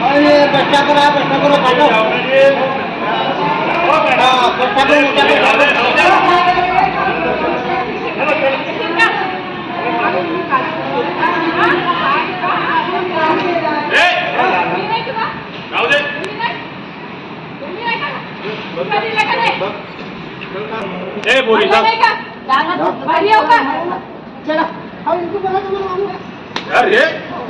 बच्चा करा बच्चा करो काटो हाँ बच्चा करो ए बोली चला अरे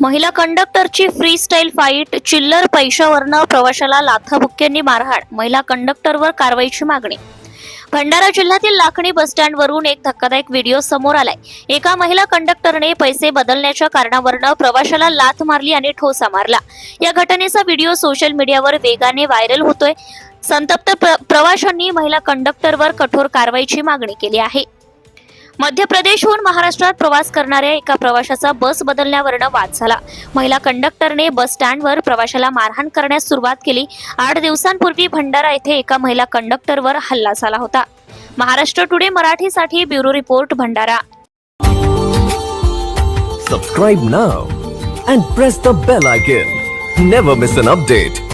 महिला कंडक्टरची फ्री स्टाईल फाईट चिल्लर पैशावरनं प्रवाशाला लाथाबुक्क्यांनी मारहाण महिला कंडक्टरवर कारवाईची मागणी. भंडारा जिल्ह्यातील लाखणी बसस्टँडवरून एक धक्कादायक व्हिडिओ समोर आलाय. एका महिला कंडक्टरने पैसे बदलण्याच्या कारणावरनं प्रवाशाला लाथ मारली आणि ठोसा मारला. या घटनेचा व्हिडिओ सोशल मीडियावर वेगाने व्हायरल होतोय. संतप्त प्र- प्रवाशांनी महिला कंडक्टरवर कठोर कारवाईची मागणी केली आहे. मध्य प्रदेशहून महाराष्ट्रात प्रवास करणाऱ्या एका प्रवाशाचा बस बदलण्यावरनं वाद झाला. महिला कंडक्टरने बस स्टँडवर प्रवाशाला मारहाण करण्यास सुरुवात केली. आठ दिवसांपूर्वी भंडारा येथे एका महिला कंडक्टरवर हल्ला झाला होता. महाराष्ट्र टुडे मराठीसाठी bureau report Bhandara. Subscribe now and press the bell icon never miss an update